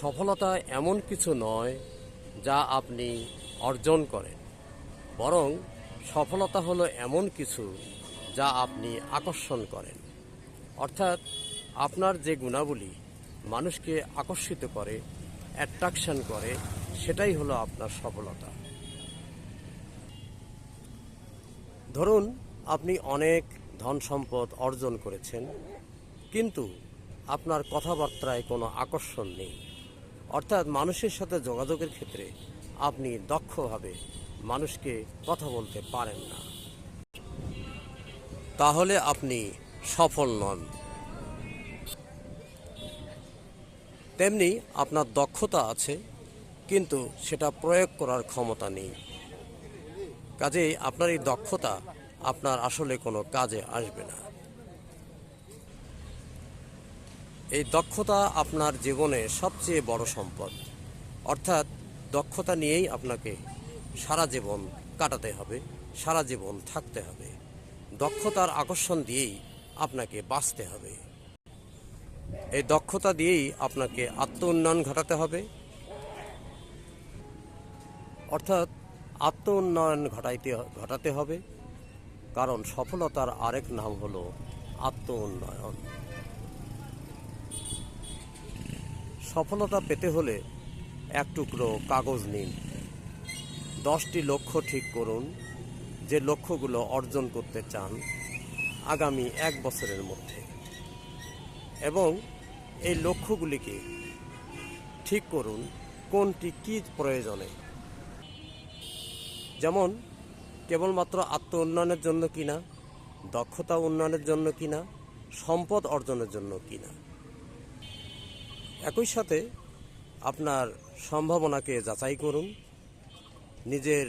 সফলতা এমন কিছু নয় যা আপনি অর্জন করেন। বরং সফলতা হলো এমন কিছু যা আপনি আকর্ষণ করেন। অর্থাৎ আপনার যে গুণাবলী মানুষকে আকর্ষিত করে অ্যাট্রাকশন করে, সেটাই হলো আপনার সফলতা। ধরুন, আপনি অনেক ধন সম্পদ অর্জন করেছেন, কিন্তু আপনার কথাবার্তায় কোনো আকর্ষণ নেই। অর্থাৎ মানুষের সাথে যোগাযোগের ক্ষেত্রে আপনি দক্ষভাবে মানুষকে কথা বলতে পারেন না। তাহলে আপনি সফল নন। তেমনি আপনার দক্ষতা আছে, কিন্তু সেটা প্রয়োগ করার ক্ষমতা নেই। কাজেই আপনার এই দক্ষতা আপনার আসলে কোনো কাজে আসবে না। এই দক্ষতা আপনার জীবনে সবচেয়ে বড় সম্পদ। অর্থাৎ দক্ষতা নিয়েই আপনাকে সারা জীবন কাটাতে হবে, সারা জীবন থাকতে হবে। দক্ষতার আকর্ষণ দিয়েই আপনাকে বাঁচতে হবে। এই দক্ষতা দিয়েই আপনাকে আত্ম উন্নয়ন ঘটাতে হবে। অর্থাৎ আত্ম উন্নয়ন ঘটাইতে, ঘটাতে হবে। কারণ সফলতার আরেক নাম হলো আত্ম উন্নয়ন সফলতা পেতে হলে এক টুকরো কাগজ নিন। দশটি লক্ষ্য ঠিক করুন, যে লক্ষ্যগুলো অর্জন করতে চান আগামী এক বছরের মধ্যে। এবং এই লক্ষ্যগুলিকে ঠিক করুন, কোনটি কী প্রয়োজনে। যেমন, কেবলমাত্র আত্ম উন্নয়নের জন্য কিনা, দক্ষতা উন্নয়নের জন্য কিনা, সম্পদ অর্জনের জন্য কিনা। একই সাথে আপনার সম্ভাবনাকে যাচাই করুন, নিজের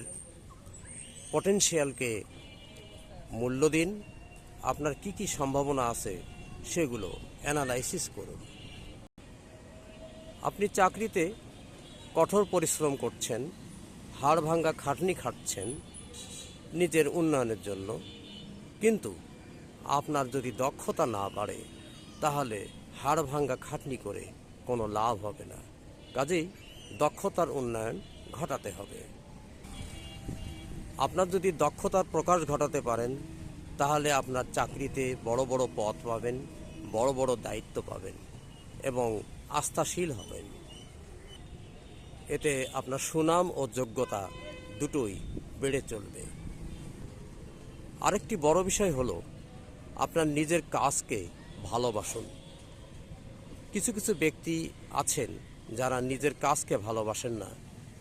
পটেনশিয়ালকে মূল্য দিন, আপনার কি কি সম্ভাবনা আছে সেগুলো অ্যানালাইসিস করুন। আপনি চাকরিতে কঠোর পরিশ্রম করছেন, হাড় ভাঙ্গা খাটনি খাটছেন নিজের উন্নয়নের জন্য, কিন্তু আপনার যদি দক্ষতা না বাড়ে, তাহলে হাড় ভাঙ্গা খাটনি করে কোনো লাভ হবে না। কাজেই দক্ষতার উন্নয়ন ঘটাতে হবে। আপনার যদি দক্ষতার প্রকাশ ঘটাতে পারেন, তাহলে আপনার চাকরিতে বড় বড় পদ পাবেন, বড় বড় দায়িত্ব পাবেন এবং আস্থাশীল হবেন। এতে আপনার সুনাম ও যোগ্যতা দুটোই বেড়ে চলবে। আরেকটি বড় বিষয় হলো, আপনার নিজের কাজকে ভালোবাসুন। কিছু কিছু ব্যক্তি আছেন যারা নিজের কাজকে ভালোবাসেন না।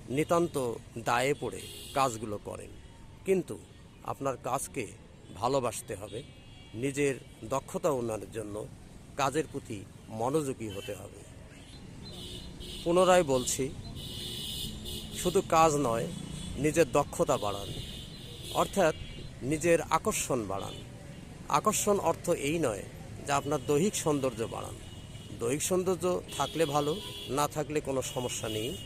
নিতান্ত দায়ে পড়ে কাজগুলো করেন। কিন্তু আপনার কাজকে ভালোবাসতে হবে। নিজের দক্ষতা উন্নয়নের জন্য কাজের প্রতি মনোযোগী হতে হবে। পুনরায় বলছি, শুধু কাজ নয়, নিজের দক্ষতা বাড়ান। অর্থাৎ নিজের আকর্ষণ বাড়ান। আকর্ষণ অর্থ এই নয় যে আপনার দৈহিক সৌন্দর্য বাড়ান। দৈহিক সৌন্দর্য থাকলে ভালো, না থাকলে কোনো সমস্যা নেই।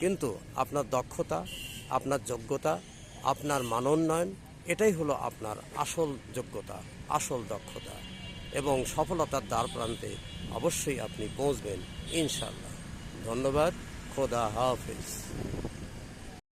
কিন্তু আপনার দক্ষতা, আপনার যোগ্যতা, আপনার মানোন্নয়ন এটাই হলো আপনার আসল যোগ্যতা, আসল দক্ষতা। এবং সফলতার দ্বার প্রান্তে অবশ্যই আপনি পৌঁছবেন ইনশাল্লাহ ধন্যবাদ, খোদা হাফিজ।